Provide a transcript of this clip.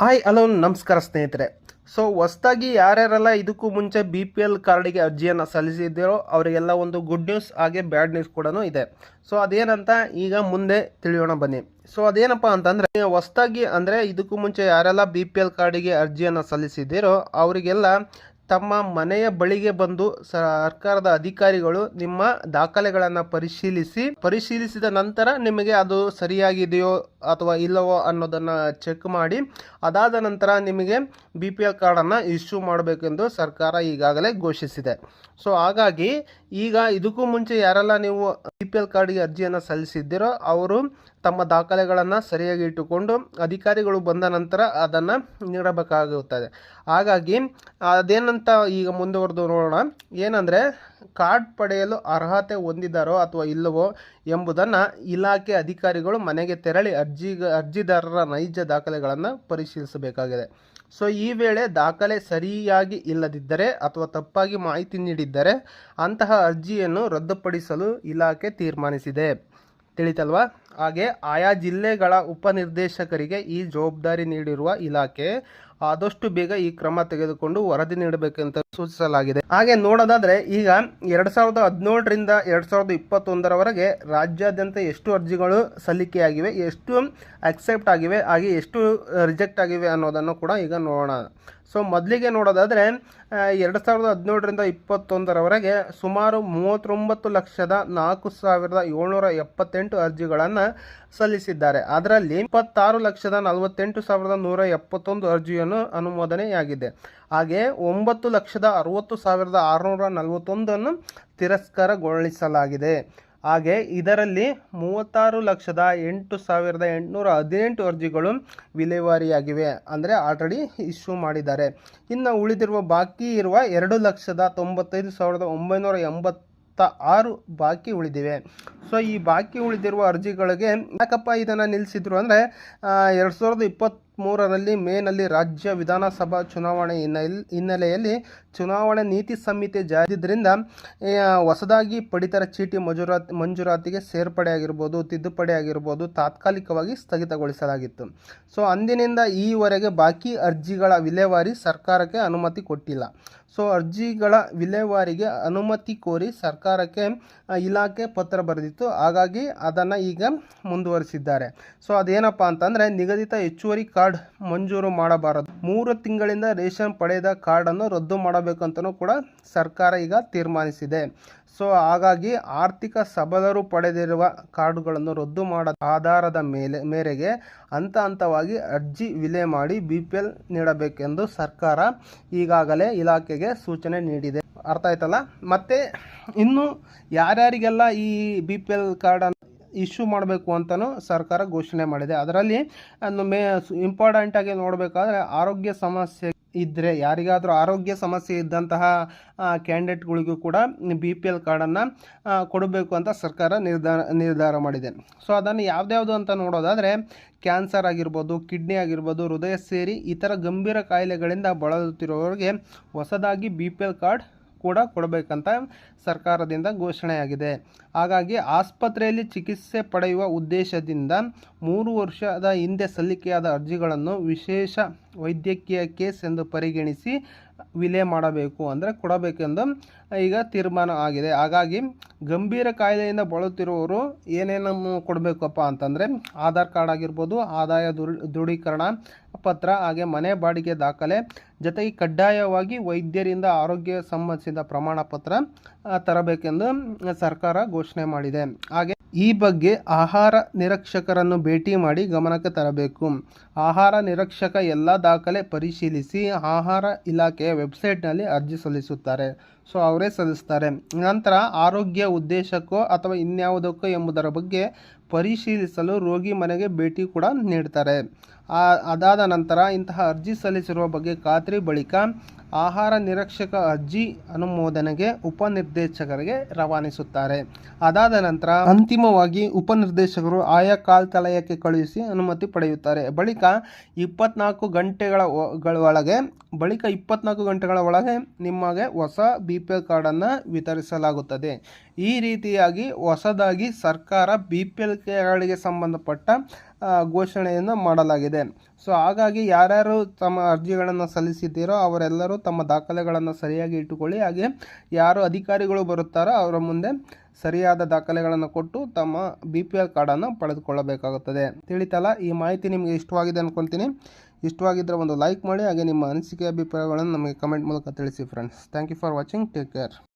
Hi, hello, ನಮಸ್ಕಾರ ಸ್ನೇಹಿತರೆ. So ಹೊಸ್ದಾಗಿ ಯಾರ್ಯಾರೆಲ್ಲ ಇದಕ್ಕೂ ಮುಂಚೆ ಬಿ ಪಿ ಎಲ್ ಕಾರ್ಡಿಗೆ ಅರ್ಜಿಯನ್ನು ಸಲ್ಲಿಸಿದ್ದೀರೋ ಅವರಿಗೆಲ್ಲ ಒಂದು ಗುಡ್ ನ್ಯೂಸ್ ಹಾಗೆ ಬ್ಯಾಡ್ ನ್ಯೂಸ್ ಕೂಡ ಇದೆ. ಸೊ ಅದೇನಂತ ಈಗ ಮುಂದೆ ತಿಳಿಯೋಣ ಬನ್ನಿ. ಸೊ ಅದೇನಪ್ಪ ಅಂತಂದರೆ ಹೊಸ್ದಾಗಿ ಅಂದರೆ ಇದಕ್ಕೂ ಮುಂಚೆ ಯಾರೆಲ್ಲ ಬಿ ಪಿ ಎಲ್ ಕಾರ್ಡಿಗೆ ಅರ್ಜಿಯನ್ನು ಸಲ್ಲಿಸಿದ್ದೀರೋ ಅವರಿಗೆಲ್ಲ ತಮ್ಮ ಮನೆಯ ಬಳಿಗೆ ಬಂದು ಸರ್ಕಾರದ ಅಧಿಕಾರಿಗಳು ನಿಮ್ಮ ದಾಖಲೆಗಳನ್ನು ಪರಿಶೀಲಿಸಿ, ಪರಿಶೀಲಿಸಿದ ನಂತರ ನಿಮಗೆ ಅದು ಸರಿಯಾಗಿದೆಯೋ ಅಥವಾ ಇಲ್ಲವೋ ಅನ್ನೋದನ್ನು ಚೆಕ್ ಮಾಡಿ, ಅದಾದ ನಂತರ ನಿಮಗೆ ಬಿ ಪಿ ಎಲ್ ಕಾರ್ಡನ್ನು ಇಶ್ಯೂ ಮಾಡಬೇಕೆಂದು ಸರ್ಕಾರ ಈಗಾಗಲೇ ಘೋಷಿಸಿದೆ. ಸೊ, ಹಾಗಾಗಿ ಈಗ ಇದಕ್ಕೂ ಮುಂಚೆ ಯಾರೆಲ್ಲ ನೀವು ಬಿ ಪಿ ಎಲ್ ಕಾರ್ಡ್ಗೆ ಅರ್ಜಿಯನ್ನು ಸಲ್ಲಿಸಿದ್ದೀರೋ ಅವರು ತಮ್ಮ ದಾಖಲೆಗಳನ್ನು ಸರಿಯಾಗಿ ಇಟ್ಟುಕೊಂಡು ಅಧಿಕಾರಿಗಳು ಬಂದ ನಂತರ ಅದನ್ನು ನೀಡಬೇಕಾಗುತ್ತದೆ. ಹಾಗಾಗಿ ಅದೇನಂತ ಈಗ ಮುಂದುವರೆದು ನೋಡೋಣ. ಏನಂದರೆ, ಕಾರ್ಡ್ ಪಡೆಯಲು ಅರ್ಹತೆ ಹೊಂದಿದ್ದಾರೋ ಅಥವಾ ಇಲ್ಲವೋ ಎಂಬುದನ್ನು ಇಲಾಖೆ ಅಧಿಕಾರಿಗಳು ಮನೆಗೆ ತೆರಳಿ ಅರ್ಜಿ, ಅರ್ಜಿದಾರರ ನೈಜ ದಾಖಲೆಗಳನ್ನು ಪರಿಶೀಲಿಸಬೇಕಾಗಿದೆ. ಸೊ, ಈ ವೇಳೆ ದಾಖಲೆ ಸರಿಯಾಗಿ ಇಲ್ಲದಿದ್ದರೆ ಅಥವಾ ತಪ್ಪಾಗಿ ಮಾಹಿತಿ ನೀಡಿದ್ದರೆ ಅಂತಹ ಅರ್ಜಿಯನ್ನು ರದ್ದುಪಡಿಸಲು ಇಲಾಖೆ ತೀರ್ಮಾನಿಸಿದೆ. ತಿಳಿತಲ್ವಾ? ಹಾಗೆ ಆಯಾ ಜಿಲ್ಲೆಗಳ ಉಪನಿರ್ದೇಶಕರಿಗೆ ಈ ಜವಾಬ್ದಾರಿ ನೀಡಿರುವ ಇಲಾಖೆ ಆದಷ್ಟು ಬೇಗ ಈ ಕ್ರಮ ತೆಗೆದುಕೊಂಡು ವರದಿ ನೀಡಬೇಕಂತ ಸೂಚಿಸಲಾಗಿದೆ. ಹಾಗೆ ನೋಡೋದಾದ್ರೆ ಈಗ ಎರಡ್ ಸಾವಿರದ ಹದಿನೇಳರಿಂದ ಎರಡ್ ಸಾವಿರದ ಇಪ್ಪತ್ತೊಂದರವರೆಗೆ ರಾಜ್ಯಾದ್ಯಂತ ಎಷ್ಟು ಅರ್ಜಿಗಳು ಸಲ್ಲಿಕೆಯಾಗಿವೆ, ಎಷ್ಟು ಅಕ್ಸೆಪ್ಟ್ ಆಗಿವೆ, ಹಾಗೆ ಎಷ್ಟು ರಿಜೆಕ್ಟ್ ಆಗಿವೆ ಅನ್ನೋದನ್ನು ಕೂಡ ಈಗ ನೋಡೋಣ. ಸೊ ಮೊದಲಿಗೆ ನೋಡೋದಾದರೆ ಎರಡು ಸಾವಿರದ ಹದಿನೇಳರಿಂದ ಇಪ್ಪತ್ತೊಂದರವರೆಗೆ ಸುಮಾರು ಮೂವತ್ತೊಂಬತ್ತು ಲಕ್ಷದ ನಾಲ್ಕು ಸಾವಿರದ ಏಳ್ನೂರ ಎಪ್ಪತ್ತೆಂಟು ಅರ್ಜಿಗಳನ್ನು ಸಲ್ಲಿಸಿದ್ದಾರೆ. ಅದರಲ್ಲಿ ಇಪ್ಪತ್ತಾರು ಲಕ್ಷದ ನಲವತ್ತೆಂಟು ಸಾವಿರದ ನೂರ ಎಪ್ಪತ್ತೊಂದು ಅರ್ಜಿಯನ್ನು ಅನುಮೋದನೆಯಾಗಿದೆ. ಹಾಗೆ ಒಂಬತ್ತು ಲಕ್ಷದ ಅರವತ್ತು ಸಾವಿರದ ಆರುನೂರ ನಲವತ್ತೊಂದನ್ನು ತಿರಸ್ಕಾರಗೊಳಿಸಲಾಗಿದೆ. ಹಾಗೆ ಇದರಲ್ಲಿ ಮೂವತ್ತಾರು ಲಕ್ಷದ ಎಂಟು ಸಾವಿರದ ಎಂಟುನೂರ ಹದಿನೆಂಟು ಅರ್ಜಿಗಳು ವಿಲೇವಾರಿಯಾಗಿವೆ. ಅಂದರೆ ಆಲ್ರೆಡಿ ಇಶ್ಯೂ ಮಾಡಿದ್ದಾರೆ. ಇನ್ನು ಉಳಿದಿರುವ ಬಾಕಿ ಇರುವ ಎರಡು ಲಕ್ಷದ ತೊಂಬತ್ತೈದು ಸಾವಿರದ ಒಂಬೈನೂರ ಎಂಬತ್ತ ಆರು ಬಾಕಿ ಉಳಿದಿವೆ. ಸೊ ಈ ಬಾಕಿ ಉಳಿದಿರುವ ಅರ್ಜಿಗಳಿಗೆ ಯಾಕಪ್ಪ ಇದನ್ನು ನಿಲ್ಲಿಸಿದ್ರು ಅಂದರೆ ಎರಡು ಸಾವಿರದ ಇಪ್ಪತ್ತ್ಮೂರರಲ್ಲಿ ಮೇನಲ್ಲಿ ರಾಜ್ಯ ವಿಧಾನಸಭಾ ಚುನಾವಣೆ ಹಿನ್ನೆಲೆ ಹಿನ್ನೆಲೆಯಲ್ಲಿ ಚುನಾವಣೆ ನೀತಿ ಸಂಹಿತೆ ಜಾರಿದ್ರಿಂದ ಹೊಸದಾಗಿ ಪಡಿತರ ಚೀಟಿ ಮಂಜೂರಾತಿ ಮಂಜೂರಾತಿಗೆ ಸೇರ್ಪಡೆ ಆಗಿರ್ಬೋದು ತಿದ್ದುಪಡಿ ಆಗಿರ್ಬೋದು ತಾತ್ಕಾಲಿಕವಾಗಿ ಸ್ಥಗಿತಗೊಳಿಸಲಾಗಿತ್ತು. ಸೊ, ಅಂದಿನಿಂದ ಈವರೆಗೆ ಬಾಕಿ ಅರ್ಜಿಗಳ ವಿಲೇವಾರಿ ಸರ್ಕಾರಕ್ಕೆ ಅನುಮತಿ ಕೊಟ್ಟಿಲ್ಲ. ಸೊ, ಅರ್ಜಿಗಳ ವಿಲೇವಾರಿಗೆ ಅನುಮತಿ ಕೋರಿ ಸರ್ಕಾರಕ್ಕೆ ಇಲಾಖೆ ಪತ್ರ ಬರೆದಿತ್ತು. ಹಾಗಾಗಿ ಅದನ್ನು ಈಗ ಮುಂದುವರಿಸಿದ್ದಾರೆ. ಸೊ, ಅದೇನಪ್ಪ ಅಂತಂದರೆ ನಿಗದಿತ ಹೆಚ್ಚುವರಿ ಕಾರ್ಡ್ ಮಂಜೂರು ಮಾಡಬಾರದು. ಮೂರು ತಿಂಗಳಿಂದ ರೇಷನ್ ಪಡೆದ ಕಾರ್ಡನ್ನು ರದ್ದು ಮಾಡಬೇಕಂತಲೂ ಕೂಡ ಸರ್ಕಾರ ಈಗ ತೀರ್ಮಾನಿಸಿದೆ. ಸೊ, ಹಾಗಾಗಿ ಆರ್ಥಿಕ ಸಬಲರು ಪಡೆದಿರುವ ಕಾರ್ಡುಗಳನ್ನು ರದ್ದು ಮಾಡ ಆಧಾರದ ಮೇಲೆ, ಮೇರೆಗೆ ಹಂತ ಹಂತವಾಗಿ ಅರ್ಜಿ ವಿಲೆ ಮಾಡಿ ಬಿ ಪಿ ಎಲ್ ನೀಡಬೇಕೆಂದು ಸರ್ಕಾರ ಈಗಾಗಲೇ ಇಲಾಖೆಗೆ ಸೂಚನೆ ನೀಡಿದೆ. ಅರ್ಥ ಆಯ್ತಲ್ಲ? ಮತ್ತು ಇನ್ನು ಯಾರ್ಯಾರಿಗೆಲ್ಲ ಈ ಬಿ ಪಿ ಎಲ್ ಕಾರ್ಡನ್ನು ಇಶ್ಯೂ ಮಾಡಬೇಕು ಅಂತಲೂ ಸರ್ಕಾರ ಘೋಷಣೆ ಮಾಡಿದೆ. ಅದರಲ್ಲಿ ಮೇ ಇಂಪಾರ್ಟೆಂಟಾಗಿ ನೋಡಬೇಕಾದ್ರೆ ಆರೋಗ್ಯ ಸಮಸ್ಯೆ ಇದ್ದರೆ ಯಾರಿಗಾದರೂ ಆರೋಗ್ಯ ಸಮಸ್ಯೆ ಇದ್ದಂತಹ ಕ್ಯಾಂಡಿಡೇಟ್ಗಳಿಗೂ ಕೂಡ ಬಿ ಪಿ ಎಲ್ ಕಾರ್ಡನ್ನು ಕೊಡಬೇಕು ಅಂತ ಸರ್ಕಾರ ನಿರ್ಧಾರ ನಿರ್ಧಾರ ಮಾಡಿದೆ. ಸೊ ಅದನ್ನು ಯಾವ್ದ್ಯಾವುದು ಅಂತ ನೋಡೋದಾದರೆ ಕ್ಯಾನ್ಸರ್ ಆಗಿರ್ಬೋದು ಕಿಡ್ನಿ ಆಗಿರ್ಬೋದು, ಹೃದಯ ಸೇರಿ ಇತರ ಗಂಭೀರ ಕಾಯಿಲೆಗಳಿಂದ ಬಳಲುತ್ತಿರುವವರಿಗೆ ಹೊಸದಾಗಿ ಬಿ ಪಿ ಎಲ್ ಕಾರ್ಡ್ ಕೂಡ ಕೊಡಬೇಕಂತ ಸರ್ಕಾರದಿಂದ ಘೋಷಣೆಯಾಗಿದೆ. ಹಾಗಾಗಿ ಆಸ್ಪತ್ರೆಯಲ್ಲಿ ಚಿಕಿತ್ಸೆ ಪಡೆಯುವ ಉದ್ದೇಶದಿಂದ ಮೂರು ವರ್ಷದ ಹಿಂದೆ ಸಲ್ಲಿಕೆಯಾದ ಅರ್ಜಿಗಳನ್ನು ವಿಶೇಷ ವೈದ್ಯಕೀಯ ಕೇಸ್ ಎಂದು ಪರಿಗಣಿಸಿ ವಿಲೆ ಮಾಡಬೇಕು ಅಂದರೆ ಕೊಡಬೇಕೆಂದು ಈಗ ತೀರ್ಮಾನ ಆಗಿದೆ. ಹಾಗಾಗಿ ಗಂಭೀರ ಕಾಯಿಲೆಯಿಂದ ಬಳಲುತ್ತಿರುವವರು ಏನೇನು ಕೊಡಬೇಕಪ್ಪ ಅಂತಂದರೆ ಆಧಾರ್ ಕಾರ್ಡ್ ಆಗಿರ್ಬೋದು, ಆದಾಯ ದೃಢೀಕರಣ ಪತ್ರ ಹಾಗೆ ಮನೆ ಬಾಡಿಗೆ ದಾಖಲೆ, ಜೊತೆಗೆ ಕಡ್ಡಾಯವಾಗಿ ವೈದ್ಯರಿಂದ ಆರೋಗ್ಯ ಸಂಬಂಧಿಸಿದ ಪ್ರಮಾಣ ಪತ್ರ ತರಬೇಕೆಂದು ಸರ್ಕಾರ ಘೋಷಣೆ ಮಾಡಿದೆ. ಹಾಗೆ ಈ ಬಗ್ಗೆ ಆಹಾರ ನಿರೀಕ್ಷಕರನ್ನು ಭೇಟಿ ಮಾಡಿ ಗಮನಕ್ಕೆ ತರಬೇಕು. ಆಹಾರ ನಿರೀಕ್ಷಕ ಎಲ್ಲ ದಾಖಲೆ ಪರಿಶೀಲಿಸಿ ಆಹಾರ ಇಲಾಖೆಯ ವೆಬ್ಸೈಟ್ನಲ್ಲಿ ಅರ್ಜಿ ಸಲ್ಲಿಸುತ್ತಾರೆ. ಸೊ, ಅವರೇ ಸಲ್ಲಿಸ್ತಾರೆ. ನಂತರ ಆರೋಗ್ಯ ಉದ್ದೇಶಕ್ಕೋ ಅಥವಾ ಇನ್ಯಾವುದಕ್ಕೋ ಎಂಬುದರ ಬಗ್ಗೆ ಪರಿಶೀಲಿಸಲು ರೋಗಿ ಮನೆಗೆ ಭೇಟಿ ಕೂಡ ನೀಡ್ತಾರೆ. ಅದಾದ ನಂತರ ಇಂತಹ ಅರ್ಜಿ ಸಲ್ಲಿಸಿರುವ ಬಗ್ಗೆ ಖಾತ್ರಿ ಬಳಿಕ ಆಹಾರ ನಿರೀಕ್ಷಕ ಅರ್ಜಿ ಅನುಮೋದನೆಗೆ ಉಪನಿರ್ದೇಶಕರಿಗೆ ರವಾನಿಸುತ್ತಾರೆ. ಅದಾದ ನಂತರ ಅಂತಿಮವಾಗಿ ಉಪನಿರ್ದೇಶಕರು ಆಯಾ ಕಾಲ್ತಲಯಕ್ಕೆ ಕಳುಹಿಸಿ ಅನುಮತಿ ಪಡೆಯುತ್ತಾರೆ. ಬಳಿಕ ಇಪ್ಪತ್ನಾಲ್ಕು ಗಂಟೆಗಳ ಒಳಗೆ, ಬಳಿಕ ಇಪ್ಪತ್ನಾಲ್ಕು ಗಂಟೆಗಳ ಒಳಗೆ ನಿಮಗೆ ಹೊಸ ಬಿ ಪಿ ಎಲ್ ಕಾರ್ಡನ್ನು ವಿತರಿಸಲಾಗುತ್ತದೆ. ಈ ರೀತಿಯಾಗಿ ಹೊಸದಾಗಿ ಸರ್ಕಾರ ಬಿ ಪಿ ಎಲ್ ಕಾರ್ಡ್ಗೆ ಸಂಬಂಧಪಟ್ಟ ಘೋಷಣೆಯನ್ನು ಮಾಡಲಾಗಿದೆ. ಸೊ ಹಾಗಾಗಿ ಯಾರ್ಯಾರು ತಮ್ಮ ಅರ್ಜಿಗಳನ್ನು ಸಲ್ಲಿಸಿದ್ದೀರೋ ಅವರೆಲ್ಲರೂ ತಮ್ಮ ದಾಖಲೆಗಳನ್ನು ಸರಿಯಾಗಿ ಇಟ್ಟುಕೊಳ್ಳಿ. ಹಾಗೆ ಯಾರು ಅಧಿಕಾರಿಗಳು ಬರುತ್ತಾರೋ ಅವರ ಮುಂದೆ ಸರಿಯಾದ ದಾಖಲೆಗಳನ್ನು ಕೊಟ್ಟು ತಮ್ಮ ಬಿ ಪಿ ಎಲ್ ಕಾರ್ಡನ್ನು ಪಡೆದುಕೊಳ್ಳಬೇಕಾಗುತ್ತದೆ. ತಿಳಿತಲ್ಲ, ಈ ಮಾಹಿತಿ ನಿಮಗೆ ಇಷ್ಟವಾಗಿದೆ ಅಂದ್ಕೊಳ್ತೀನಿ ಇಷ್ಟವಾಗಿದ್ದರೆ ಒಂದು ಲೈಕ್ ಮಾಡಿ, ಹಾಗೆ ನಿಮ್ಮ ಅನಿಸಿಕೆ ಅಭಿಪ್ರಾಯಗಳನ್ನು ನಮಗೆ ಕಮೆಂಟ್ ಮೂಲಕ ತಿಳಿಸಿ friends thank you for watching take care